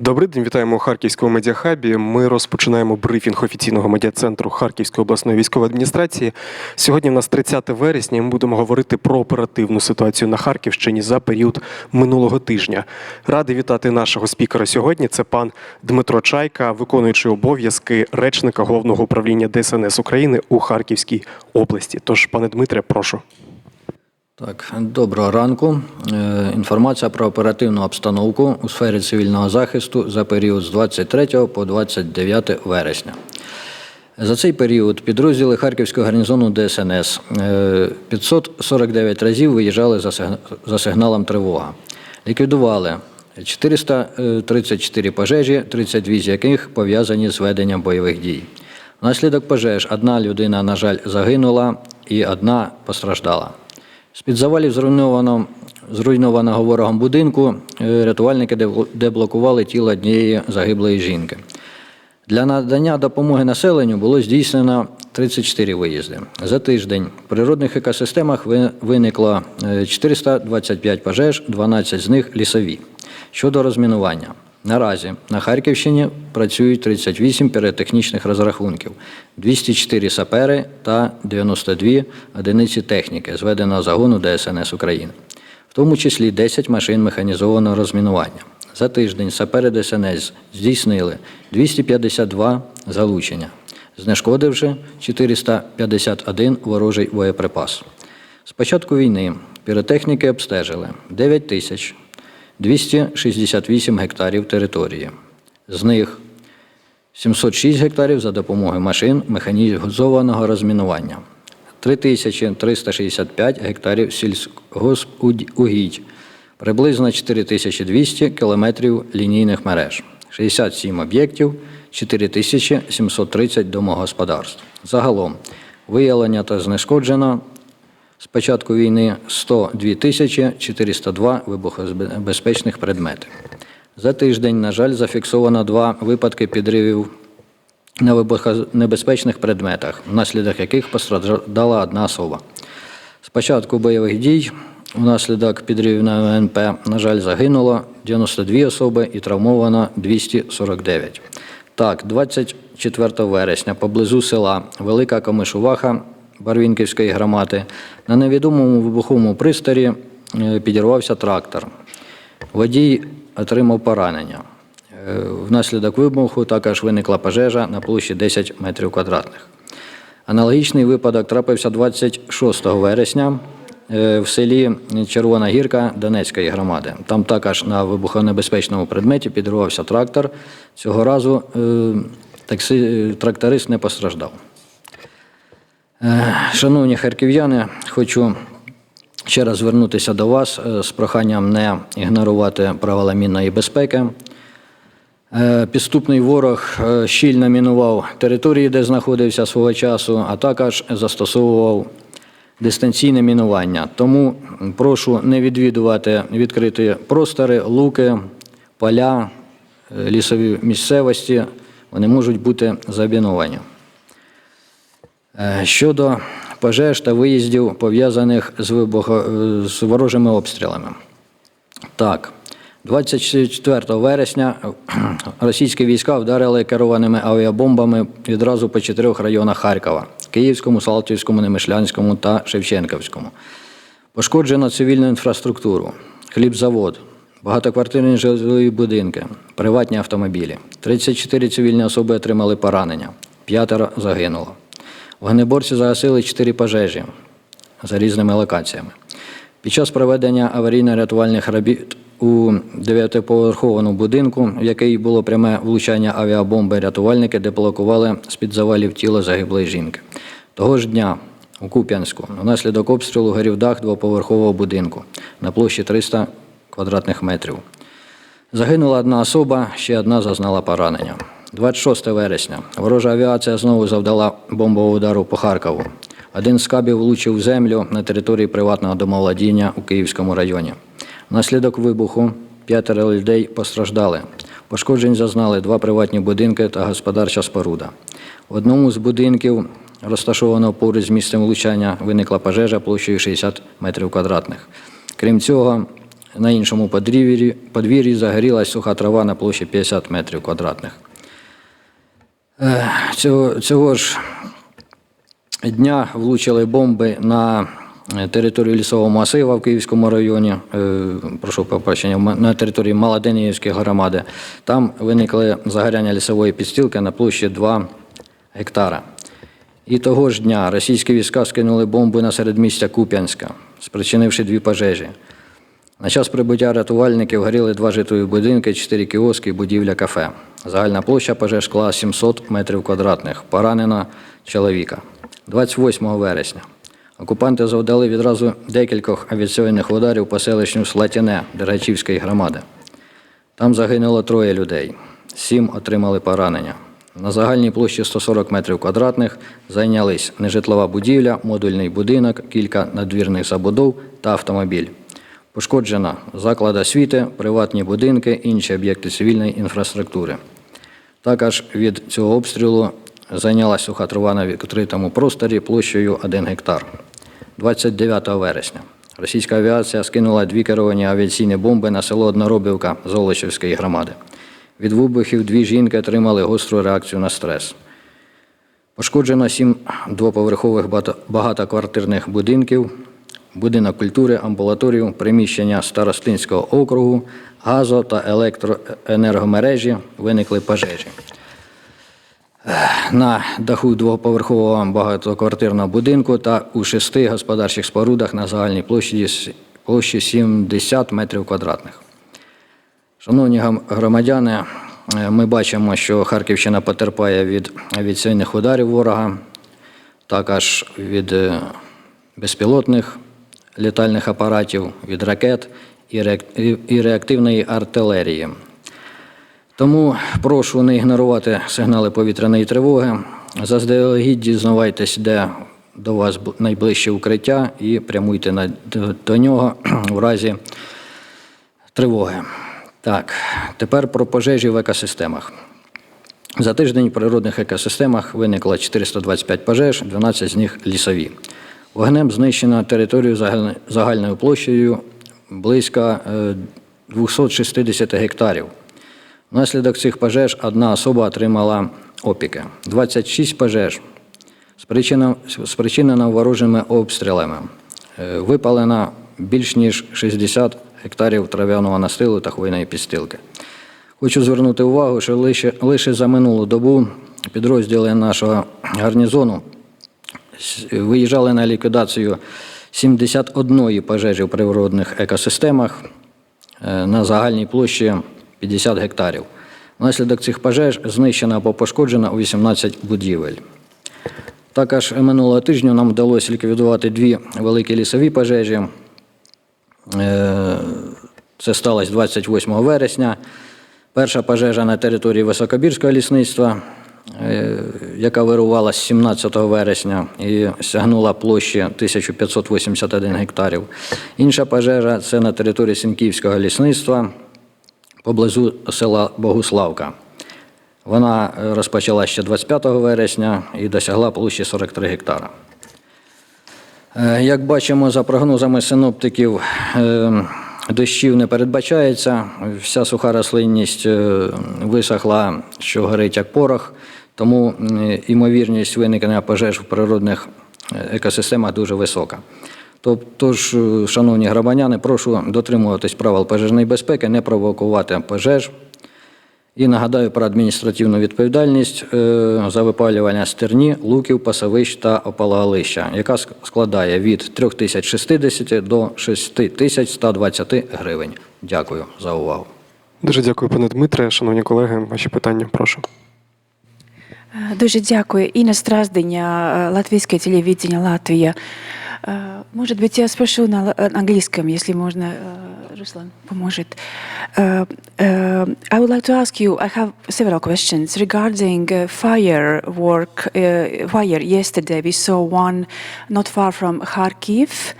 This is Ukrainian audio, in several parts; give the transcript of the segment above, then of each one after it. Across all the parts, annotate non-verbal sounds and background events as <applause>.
Добрий день, вітаємо у Харківському медіахабі. Ми розпочинаємо брифінг офіційного медіацентру Харківської обласної військової адміністрації. Сьогодні в нас 30 вересня. Ми будемо говорити про оперативну ситуацію на Харківщині за період минулого тижня. Радий вітати нашого спікера сьогодні. Це пан Дмитро Чайка, виконуючий обов'язки речника головного управління ДСНС України у Харківській області. Тож, пане Дмитре, прошу. Так, доброго ранку. Е, Інформація про оперативну обстановку у сфері цивільного захисту за період з 23 по 29 вересня. За цей період підрозділи Харківського гарнізону ДСНС е, 549 разів виїжджали за сигналом тривога. Ліквідували 434 пожежі, 32 з яких пов'язані з веденням бойових дій. Внаслідок пожеж одна людина, на жаль, загинула і одна постраждала. З-під завалів зруйновано, зруйнованого ворогом будинку е, рятувальники деблокували тіло однієї загиблої жінки. Для надання допомоги населенню було здійснено 34 виїзди. За тиждень в природних екосистемах виникло е, 425 пожеж, 12 з них лісові. Щодо розмінування. Наразі на Харківщині працюють 38 піротехнічних розрахунків, 204 сапери та 92 одиниці техніки зведеного загону ДСНС України, в тому числі 10 машин механізованого розмінування. За тиждень сапери ДСНС здійснили 252 залучення, знешкодивши 451 ворожий боєприпас. З початку війни піротехніки обстежили 9 тисяч 268 гектарів території. З них 706 гектарів за допомогою машин механізованого розмінування, 3365 гектарів сільськогоспугідь, приблизно 4200 кілометрів лінійних мереж, 67 об'єктів, 4730 домогосподарств. Загалом виявлення та знешкоджено з початку війни 102 тисячі 402 вибухонебезпечних предмети. За тиждень, на жаль, зафіксовано два випадки підривів на вибухонебезпечних предметах, внаслідок яких постраждала одна особа. З початку бойових дій внаслідок підривів на ВНП, на жаль, загинуло 92 особи і травмовано 249. Так, 24 вересня поблизу села Велика Комишуваха Барвінківської громади на невідомому вибуховому пристарі е, підірвався трактор. Водій отримав поранення. Е, Внаслідок вибуху також виникла пожежа на площі 10 метрів квадратних. Аналогічний випадок трапився 26 вересня е, в селі Червона Гірка Донецької громади. Там також на вибухонебезпечному предметі підірвався трактор. Цього разу таксі, тракторист не постраждав. Е, Шановні харків'яни, хочу ще раз звернутися до вас е, з проханням не ігнорувати правила мінної безпеки. Е, Підступний ворог щільно мінував території, де знаходився свого часу, а також застосовував дистанційне мінування. Тому прошу не відвідувати відкриті простори, луки, поля, лісові місцевості. Вони можуть бути заміновані. Е, Щодо пожеж та виїздів, пов'язаних з, вибухо... е, з ворожими обстрілами. Так, 24 вересня <clears throat> російські війська вдарили керованими авіабомбами відразу по чотирьох районах Харкова: Київському, Салтівському, Немишлянському та Шевченківському. Пошкоджено цивільну інфраструктуру, хлібзавод, багатоквартирні житлові будинки, приватні автомобілі. 34 цивільні особи отримали поранення, п'ятеро загинуло. Вогнеборці загасили 4 пожежі за різними локаціями. Під час проведення аварійно-рятувальних робіт у дев'ятиповерховому будинку, в який було пряме влучання авіабомби, рятувальники деблокували з-під завалів тіло загиблої жінки. Того ж дня у Куп'янську внаслідок обстрілу горів дах двоповерхового будинку на площі 300 квадратних метрів. Загинула одна особа, ще одна зазнала поранення. 26 вересня ворожа авіація знову завдала бомбового удару по Харкову. Один з кабів влучив в землю на території приватного домовладіння у Київському районі. Внаслідок вибуху п'ятеро людей постраждали. Пошкоджень зазнали два приватні будинки та господарча споруда. В одному з будинків, розташованого поруч з місцем влучання, виникла пожежа площею 60 метрів квадратних. Крім цього, на іншому подвір'ї, подвір'ї загорілась суха трава на площі 50 метрів квадратних. Е, Цього, цього ж дня влучили бомби на е, територію лісового масива в Київському районі, е, прошу пробачення, м- на території Малоденівської громади. Там виникли загоряння лісової підстілки на площі 2 гектара. І того ж дня російські війська скинули бомби на середмістя Куп'янська, спричинивши дві пожежі. На час прибуття рятувальників горіли два житлові будинки, чотири кіоски будівля кафе. Загальна площа пожеж склала 700 метрів квадратних. Поранено чоловіка. 28 вересня окупанти завдали відразу декількох авіаційних ударів по селищню Слатяне Дергачівської громади. Там загинуло троє людей, сім отримали поранення. На загальній площі 140 метрів квадратних зайнялись нежитлова будівля, модульний будинок, кілька надвірних забудов та автомобіль. Пошкоджено заклад освіти, приватні будинки, інші об'єкти цивільної інфраструктури. Також від цього обстрілу зайнялася суха трава на відкритому просторі площею 1 гектар. 29 вересня російська авіація скинула дві керовані авіаційні бомби на село Одноробівка Золочівської громади. Від вибухів дві жінки отримали гостру реакцію на стрес. Пошкоджено сім двоповерхових багатоквартирних будинків, будинок культури, амбулаторію, приміщення Старостинського округу, газо- та електроенергомережі виникли пожежі. На даху двоповерхового багатоквартирного будинку та у шести господарчих спорудах на загальній площі, площі 70 метрів квадратних. Шановні громадяни, е, ми бачимо, що Харківщина потерпає від авіаційних ударів ворога, також від е, безпілотних літальних апаратів, від ракет і реак- і- і реактивної артилерії. Тому прошу не ігнорувати сигнали повітряної тривоги. Заздалегідь дізнавайтесь, де до вас найближче укриття, і прямуйте до нього <clears throat> в разі тривоги. Так, тепер про пожежі в екосистемах. За тиждень в природних екосистемах виникло 425 пожеж, 12 з них лісові. Вогнем знищено територію загальною площею близько е, 260 гектарів. Внаслідок цих пожеж одна особа отримала опіки. 26 пожеж спричинено, ворожими обстрілами. Е, Випалено більш ніж 60 гектарів трав'яного настилу та хвойної підстилки. Хочу звернути увагу, що лише, лише за минулу добу підрозділи нашого гарнізону виїжджали на ліквідацію 71 пожежі в природних екосистемах е, на загальній площі 50 гектарів. Внаслідок цих пожеж знищено або пошкоджено 18 будівель. Також минулого тижня нам вдалося ліквідувати дві великі лісові пожежі. Е, Це сталося 28 вересня. Перша пожежа на території Високобірського лісництва, яка вирувала з 17 вересня і сягнула площі 1581 гектарів. Інша пожежа це на території Сінківського лісництва поблизу села Богуславка. Вона е, розпочала ще 25 вересня і досягла площі 43 гектара. Е, Як бачимо, за прогнозами синоптиків, е, дощів не передбачається. Вся суха рослинність е, висохла, що горить як порох, тому ймовірність імовірність виникнення пожеж в природних е, екосистемах дуже висока. Тоб- Тож, е, шановні громадяни, прошу дотримуватись правил пожежної безпеки, не провокувати пожеж. І нагадаю про адміністративну відповідальність е, за випалювання стерні, луків, пасовищ та опалалища, яка складає від 3060 до 6120 гривень. Дякую за увагу. Дуже дякую, пане Дмитре. Шановні колеги, ваші питання, прошу. Е, Дуже дякую. Інна Страздиня, е, латвийское телевидение Латвия. Э, Может быть, я спрошу на л- э, английском, если можно, э, Руслан поможет. Uh, uh, I would like to ask you, I have several questions regarding uh, firework. Uh, fire yesterday, we saw one not far from Kharkiv.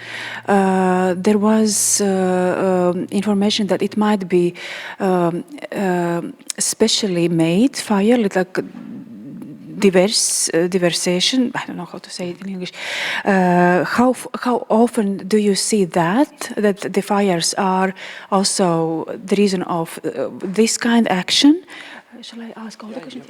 Uh, there was uh, um, information that it might be um, uh, specially made fire, like diverse uh, diversation. I don't know how to say it in English. Uh, how how often do you see that that the fires are also the reason of uh, this kind of action? Shall I ask all the questions?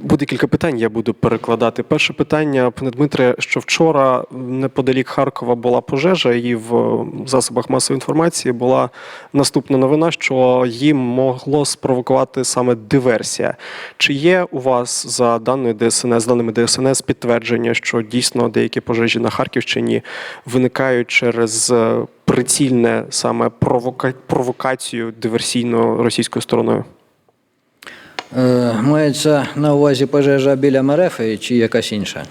Буде кілька питань, я буду перекладати. Перше питання, пане Дмитре, що вчора неподалік Харкова була пожежа, і в засобах масової інформації була наступна новина, що їм могло спровокувати саме диверсія. Чи є у вас за даною ДСНС, з даними ДСНС підтвердження, що дійсно деякі пожежі на Харківщині виникають через е, прицільне саме провока... провокацію диверсійно російською стороною? Е, Мається на увазі пожежа біля Мерефи чи якась інша?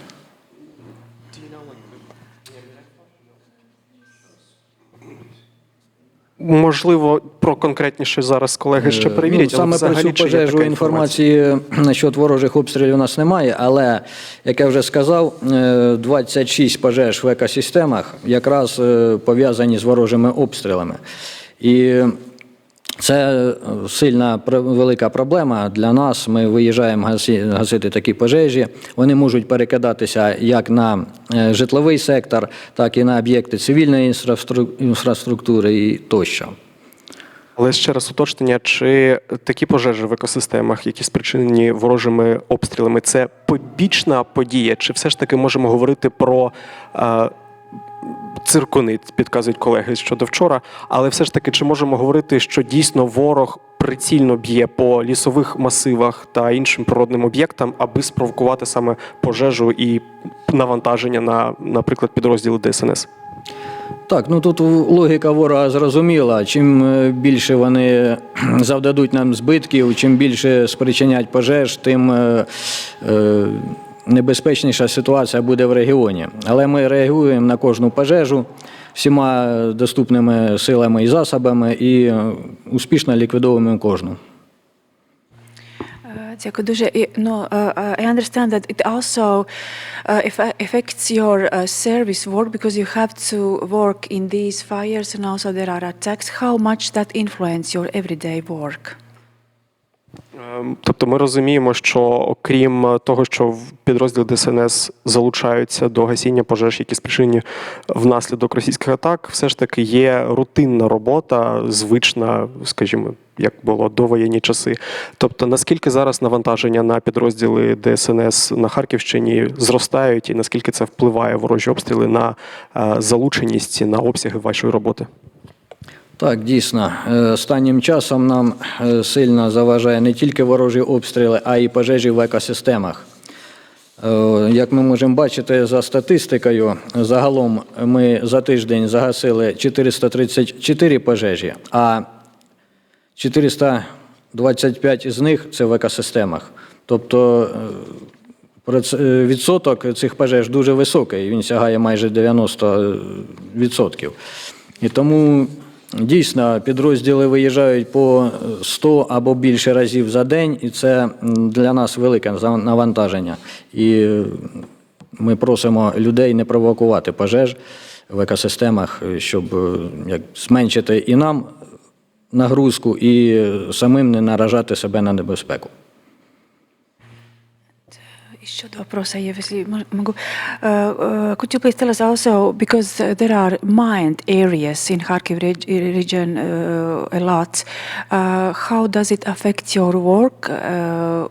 Можливо, про конкретніше зараз колеги ще перевірять. Ну, саме але про цю пожежу інформації насчет ворожих обстрілів у нас немає, але, як я вже сказав, е, 26 пожеж в екосистемах якраз е, пов'язані з ворожими обстрілами. І це е, сильна велика проблема для нас. Ми виїжджаємо гаси- гасити такі пожежі. Вони можуть перекидатися як на е, житловий сектор, так і на об'єкти цивільної інфраструктури і тощо. Але ще раз уточнення, чи такі пожежі в екосистемах, які спричинені ворожими обстрілами, це побічна подія, чи все ж таки можемо говорити про цирконит, підказують колеги щодо вчора. Але все ж таки, чи можемо говорити, що дійсно ворог прицільно б'є по лісових масивах та іншим природним об'єктам, аби спровокувати саме пожежу і навантаження на, наприклад, підрозділи ДСНС? Так, ну тут логіка ворога зрозуміла. Чим е, більше вони <clears throat> завдадуть нам збитків, чим більше спричинять пожеж, тим е, е, небезпечніша ситуація буде в регіоні. Але ми реагуємо на кожну пожежу всіма доступними силами і засобами і е, успішно ліквідовуємо кожну. Uh, Дякую дуже. No, uh, uh, I understand that it also uh, affects your uh, service work because you have to work in these fires and also there are attacks. How much that influence your everyday work? Ем, Тобто ми розуміємо, що окрім е, того, що в підрозділ ДСНС залучаються до гасіння пожеж, які спричинені внаслідок російських атак, все ж таки є рутинна робота, звична, скажімо, як було до воєнні часи. Тобто, наскільки зараз навантаження на підрозділи ДСНС на Харківщині зростають, і наскільки це впливає ворожі обстріли на е, залученість на обсяги вашої роботи? Так, дійсно. Е, Останнім часом нам е, сильно заважає не тільки ворожі обстріли, а й пожежі в екосистемах. Е, Як ми можемо бачити за статистикою, загалом ми за тиждень загасили 434 пожежі, а 425 з них це в екосистемах. Тобто відсоток цих пожеж дуже високий, він сягає майже 90%. І тому дійсно підрозділи виїжджають по 100 або більше разів за день, і це для нас велике навантаження. І ми просимо людей не провокувати пожеж в екосистемах, щоб як, зменшити і нам нагрузку, і самим не наражати себе на небезпеку. Еще два вопроса, я, если мо- могу. Uh, uh, could you please tell us also, because uh, there are mined areas in Kharkiv reg- region uh, a lot, uh, how does it affect your work? Uh,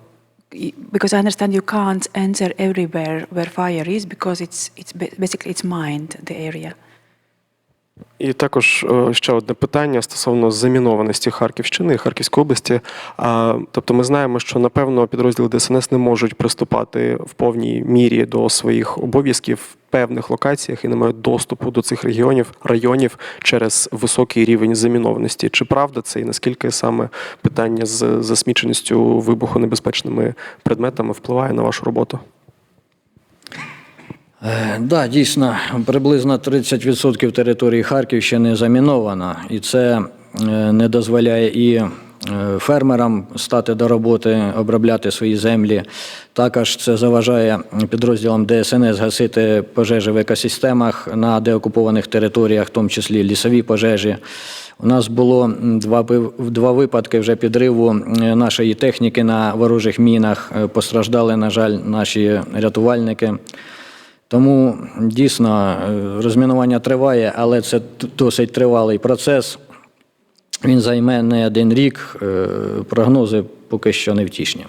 y- because I understand you can't enter everywhere where fire is because it's it's ba- basically it's mined the area. І також е, ще одне питання стосовно замінованості Харківщини і Харківської області. Тобто, ми знаємо, що напевно підрозділи ДСНС не можуть приступати в повній мірі до своїх обов'язків в певних локаціях і не мають доступу до цих регіонів районів через високий рівень замінованості. Чи правда це і наскільки саме питання з засміченістю вибухонебезпечними предметами впливає на вашу роботу? Так, да, дійсно, приблизно 30% території Харківщини заміновано, і це е, не дозволяє і е, фермерам стати до роботи, обробляти свої землі. Також це заважає підрозділам ДСНС гасити пожежі в екосистемах на деокупованих територіях, в тому числі лісові пожежі. У нас було два, два випадки вже підриву е, нашої техніки на ворожих мінах. Е, Постраждали, на жаль, наші рятувальники. Тому дійсно е, розмінування триває, але це досить тривалий процес. Він займе не один рік. Е, Прогнози поки що не втішні.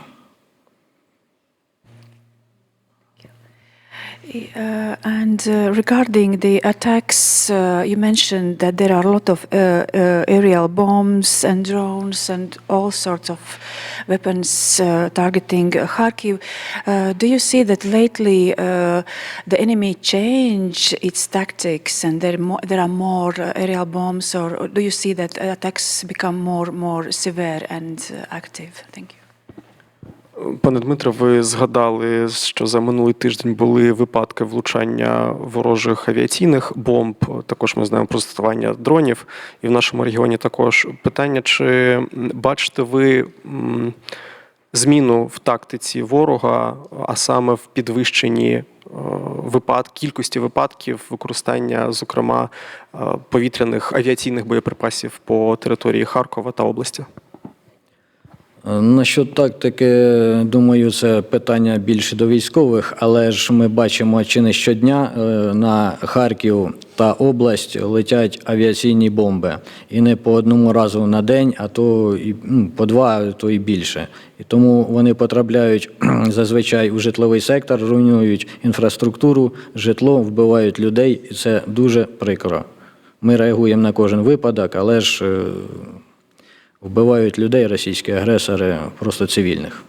Uh, and uh, regarding the attacks, uh, you mentioned that there are a lot of uh, uh, aerial bombs and drones and all sorts of weapons uh, targeting Kharkiv. Do you see that lately the enemy change its tactics and there, mo- there are more aerial bombs, or, or do you see that attacks become more more severe and active? Thank you. Пане Дмитре, ви згадали, що за минулий тиждень були випадки влучання ворожих авіаційних бомб. Також ми знаємо про застосування дронів, і в нашому регіоні також питання: чи бачите ви зміну в тактиці ворога, а саме в підвищенні е, випад, кількості випадків використання, зокрема, е, повітряних авіаційних боєприпасів по території Харкова та області? Насчет тактики, думаю, це питання більше до військових, але ж ми бачимо, чи не щодня е, на Харків та область летять авіаційні бомби. І не по одному разу на день, а то і ну, по два, а то і більше. І тому вони потрапляють <clears throat> зазвичай у житловий сектор, руйнують інфраструктуру, житло, вбивають людей, і це дуже прикро. Ми реагуємо на кожен випадок, але ж. е, Вбивають людей російські агресори, просто цивільних.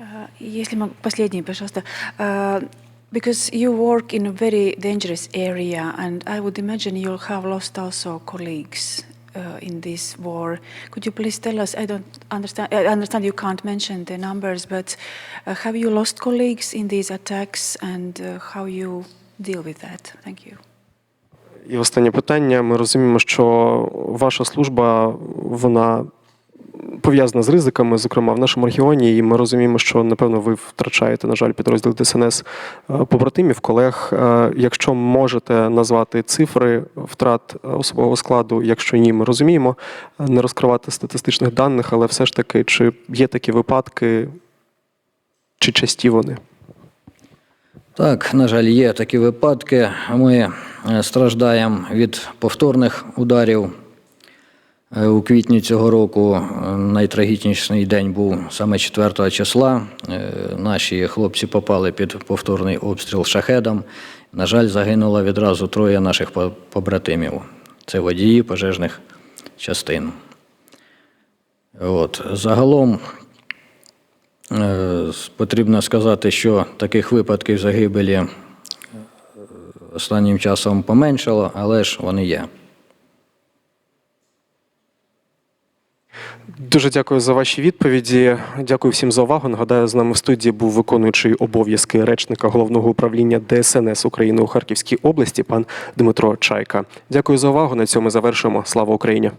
Uh, Если могу, последний, пожалуйста. Uh, Because you work in a very dangerous area, and I would imagine you'll have lost also colleagues uh, in this war. Could you please tell us? I don't understand. I understand you can't mention the numbers, but uh, have you lost colleagues in these attacks, and uh, how you deal with that? Thank you. І останнє питання. Ми розуміємо, що ваша служба вона пов'язана з ризиками, зокрема в нашому регіоні, і ми розуміємо, що напевно ви втрачаєте, на жаль, підрозділ ДСНС е, побратимів, колег. Е, Якщо можете назвати цифри втрат особового складу, якщо ні, ми розуміємо, е, не розкривати статистичних даних, але все ж таки, чи є такі випадки, чи часті вони? Так, на жаль, є такі випадки. Ми е, страждаємо від повторних ударів. Е, У квітні цього року е, найтрагічніший день був саме 4 числа. Наші хлопці попали під повторний обстріл шахедом. На жаль, загинуло відразу троє наших побратимів. Це водії пожежних частин. От. Загалом Потрібно сказати, що таких випадків загибелі е, останнім часом поменшало, але ж вони є. Дуже дякую за ваші відповіді. Дякую всім за увагу. Нагадаю, з нами в студії був виконуючий обов'язки речника головного управління ДСНС України у Харківській області, пан Дмитро Чайка. Дякую за увагу. На цьому завершуємо. Слава Україні!